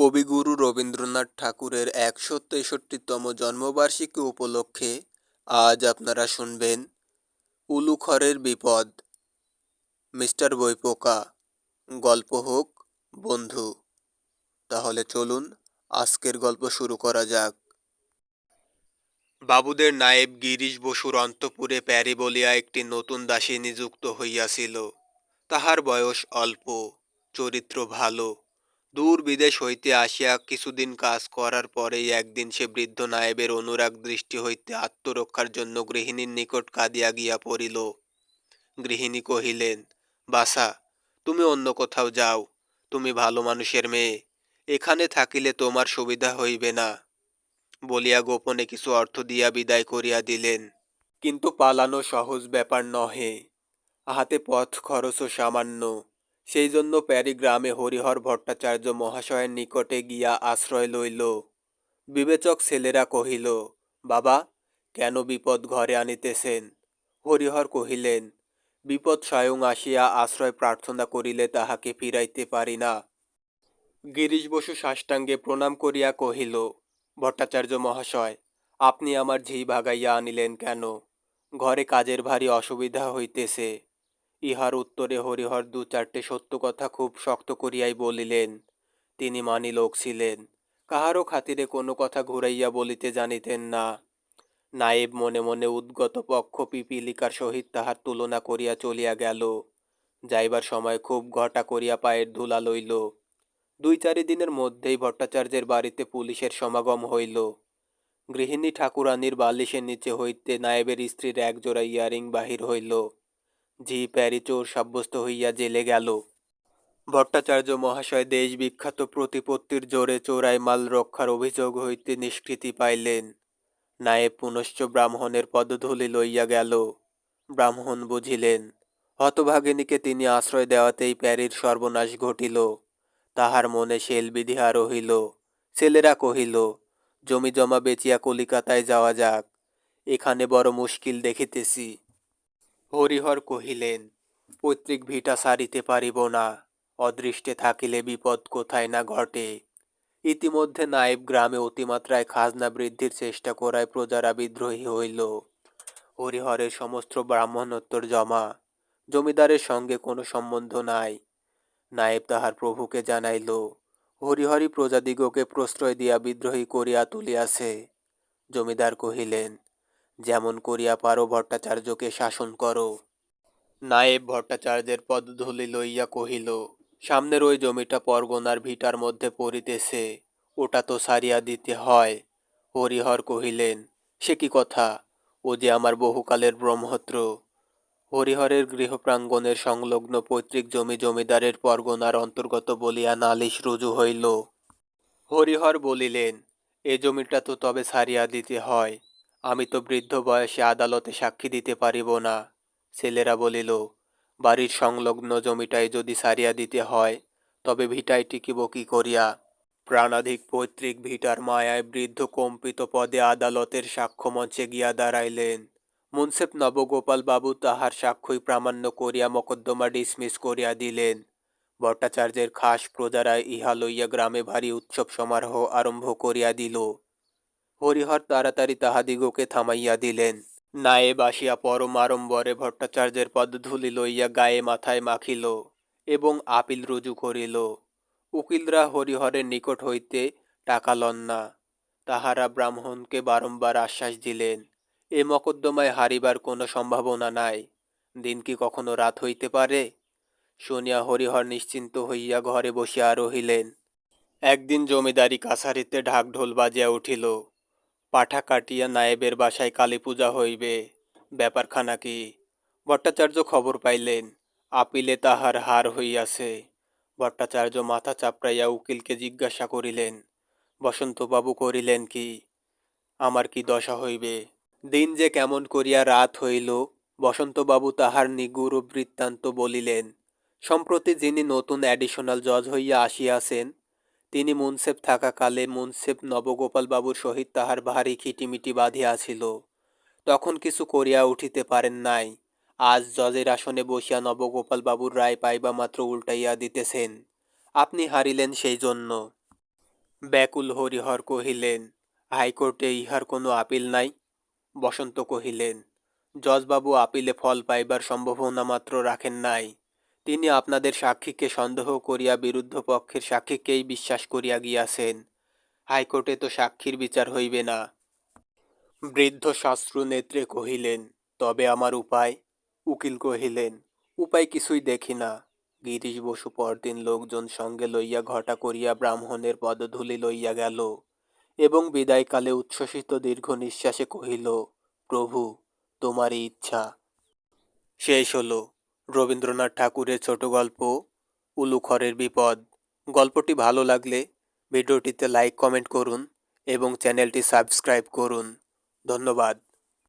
কবিগুরু রবীন্দ্রনাথ ঠাকুরের একশো তেষট্টিতম জন্মবার্ষিকী উপলক্ষে আজ আপনারা শুনবেন উলুখরের বিপদ। মিস্টার বইপোকা, গল্প হোক, বন্ধু। তাহলে চলুন আজকের গল্প শুরু করা যাক। বাবুদের নায়েব গিরিশ বসুর অন্তপুরে প্যারি বলিয়া একটি নতুন দাসী নিযুক্ত হইয়াছিল। তাহার বয়স অল্প, চরিত্র ভালো দূর বিদেশ হইতে আসিয়া কিছুদিন কাজ করার পরেই একদিন সে বৃদ্ধ নায়েবের অনুরাগ দৃষ্টি হইতে আত্মরক্ষার জন্য গৃহিণীর নিকট কাঁদিয়া গিয়া পড়িল। গৃহিণী কহিলেন বাসা তুমি অন্য কোথাও যাও, তুমি ভালো মানুষের মেয়ে, এখানে থাকিলে তোমার সুবিধা হইবে না। বলিয়া গোপনে কিছু অর্থ দিয়া বিদায় করিয়া দিলেন। কিন্তু পালানো সহজ ব্যাপার নহে হাতে পথ খরচও সামান্য। সেই জন্য প্যারি গ্রামে হরিহর ভট্টাচার্য মহাশয়ের নিকটে গিয়া আশ্রয় লইল। বিবেচক ছেলেরা কহিল, বাবা, কেন বিপদ ঘরে আনিতেছেন? হরিহর কহিলেন, বিপদ স্বয়ং আসিয়া আশ্রয় প্রার্থনা করিলে তাহাকে ফিরাইতে পারি না। গিরিশ বসু সাষ্টাঙ্গে প্রণাম করিয়া কহিল, ভট্টাচার্য মহাশয়, আপনি আমার ঝি ভাগাইয়া আনিলেন কেন? ঘরে কাজের ভারী অসুবিধা হইতেছে। ইহার উত্তরে হরিহর দু চারটে সত্য কথা খুব শক্ত করিয়াই বলিলেন, তিনি মানি লোক ছিলেন, কাহারও খাতিরে কোনো কথা ঘুরাইয়া বলিতে জানিতেন না। নায়েব মনে মনে উদ্গত পক্ষ পিপিলিকার সহিত তাহার তুলনা করিয়া চলিয়া গেল, যাইবার সময় খুব ঘটা করিয়া পায়ের ধুলা লইল। দুই চারি দিনের মধ্যেই ভট্টাচার্যের বাড়িতে পুলিশের সমাগম হইল। গৃহিণী ঠাকুরানীর বালিশের নিচে হইতে নায়েবের স্ত্রীর একজোড়া ইয়ারিং বাহির হইল। ঝি প্যারি চোর সাব্যস্ত হইয়া জেলে গেল। ভট্টাচার্য মহাশয় দেশ বিখ্যাত প্রতিপত্তির জোরে চোরাই মাল রক্ষার অভিযোগ হইতে নিষ্কৃতি পাইলেন। নায়েব পুনশ্চ ব্রাহ্মণের পদধূলি লইয়া গেল। ব্রাহ্মণ বুঝিলেন, হতভাগিনীকে তিনি আশ্রয় দেওয়াতেই প্যারির সর্বনাশ ঘটিল। তাহার মনে শেল বিধিয়া রহিল। ছেলেরা কহিল, জমি জমা বেচিয়া কলিকাতায় যাওয়া যাক, এখানে বড় মুশকিল দেখিতেছি। হরিহর কহিলেন, পৈতৃক ভিটা সারিতে পারিব না, অদৃষ্টে থাকিলে বিপদ কোথায় না ঘটে। ইতিমধ্যে নায়েব গ্রামে অতিমাত্রায় খাজনা বৃদ্ধির চেষ্টা করায় প্রজারা বিদ্রোহী হইল। হরিহরের সমস্ত ব্রাহ্মণোত্তর জমা, জমিদারের সঙ্গে কোনো সম্বন্ধ নাই। নায়েব তাহার প্রভুকে জানাইল হরিহরি প্রজাদিগকে প্রশ্রয় দিয়া বিদ্রোহী করিয়া তুলিয়াছে। জমিদার কহিলেন যেমন করিয়া পারো ভট্টাচার্যকে শাসন করো। নায়েব ভট্টাচার্যের পদধূলি লইয়া কহিল, সামনের ওই জমিটা পরগনার ভিটার মধ্যে পড়িতেছে, ওটা তো সারিয়া দিতে হয়। হরিহর কহিলেন, সে কি কথা? ও যে আমার বহুকালের ব্রহ্মত্র। হরিহরের গৃহপ্রাঙ্গণের সংলগ্ন পৈতৃক জমি জমিদারের পরগনার অন্তর্গত বলিয়া নালিশ রুজু হইল। হরিহর বলিলেন, এ জমিটা তো তবে সারিয়া দিতে হয় আমি তো বৃদ্ধ বয়সে আদালতে সাক্ষী দিতে পারিব না। ছেলেরা বলিল, বাড়ির সংলগ্ন জমিটাই যদি সারিয়া দিতে হয়, তবে ভিটায় টিকিব কি করিয়া? প্রাণাধিক পৈতৃক ভিটার মায়ায় বৃদ্ধ কম্পিত পদে আদালতের সাক্ষ্য মঞ্চে গিয়া দাঁড়াইলেন। মুন্সেফ নবগোপাল বাবু তাহার সাক্ষ্যই প্রামাণ্য করিয়া মকদ্দমা ডিসমিস করিয়া দিলেন। ভট্টাচার্যের খাস প্রজারা ইহা লইয়া গ্রামে ভারী উৎসব সমারোহ আরম্ভ করিয়া দিল। হরিহর তাড়াতাড়ি তাহাদিগকে থামাইয়া দিলেন। নায়েব আসিয়া পরম আড়ম্বরে ভট্টাচার্যের পদধূলি লইয়া গায়ে মাথায় মাখিল এবং আপিল রুজু করিল। উকিলরা হরিহরের নিকট হইতে টাকা লন না। তাহারা ব্রাহ্মণকে বারম্বার আশ্বাস দিলেন, এ মকদ্দমায় হারিবার কোনো সম্ভাবনা নাই। দিন কি কখনো রাত হইতে পারে? শুনিয়া হরিহর নিশ্চিন্ত হইয়া ঘরে বসিয়া রহিলেন একদিন জমিদারি কাছারিতে ঢাক ঢোল বাজিয়া উঠিল। পাঠা কাটিয়া নায়েবের বাসায় কালী পূজা হইবে, ব্যাপারখানা কি? ভট্টাচার্য খবর পাইলেন, আপিলে তাহার হার হইয়াছে। ভট্টাচার্য মাথা চাপড়াইয়া উকিলকে জিজ্ঞাসা করিলেন, বসন্তবাবু করিলেন কি? আমার কি দশা হইবে? দিন যে কেমন করিয়া রাত হইল, বসন্তবাবু তাহার নিগুড় বৃত্তান্ত বলিলেন, সম্প্রতি যিনি নতুন অ্যাডিশনাল জজ হইয়া আসিয়াছেন তিনি মুন্সেফ থাকাকালে মুন্সেফ নবগোপালবাবুর সহিত তাহার ভারী খিটিমিটি বাঁধিয়াছিল। তখন কিছু করিয়া উঠিতে পারেন নাই। আজ জজের আসনে বসিয়া নবগোপালবাবুর রায় পাইবা মাত্র উল্টাইয়া দিতেছেন। আপনি হারিলেন সেই জন্য। ব্যাকুল হরিহর কহিলেন, হাইকোর্টে ইহার কোনো আপিল নাই? বসন্ত কহিলেন, জজবাবু আপিলে ফল পাইবার সম্ভাবনা মাত্র রাখেন নাই। তিনি আপনাদের সাক্ষীকে সন্দেহ করিয়া বিরুদ্ধ পক্ষের সাক্ষীকেই বিশ্বাস করিয়া গিয়াছেন। হাইকোর্টে তো সাক্ষীর বিচার হইবে না। বৃদ্ধ শাস্ত্রু নেত্রে কহিলেন, তবে আমার উপায়? উকিল কহিলেন, উপায় কিছুই দেখি না। গিরিশ বসু পরদিন লোকজন সঙ্গে লইয়া ঘটা করিয়া ব্রাহ্মণের পদধূলি লইয়া গেল এবং বিদায়কালে উচ্ছ্বসিত দীর্ঘ নিঃশ্বাসে কহিল, প্রভু, তোমারই ইচ্ছা। শেষ হলো। রবীন্দ্রনাথ ঠাকুরের ছোট গল্প উলুখরের বিপদ। গল্পটি ভালো লাগলে ভিডিওটিতে লাইক কমেন্ট করুন এবং চ্যানেলটি সাবস্ক্রাইব করুন। ধন্যবাদ।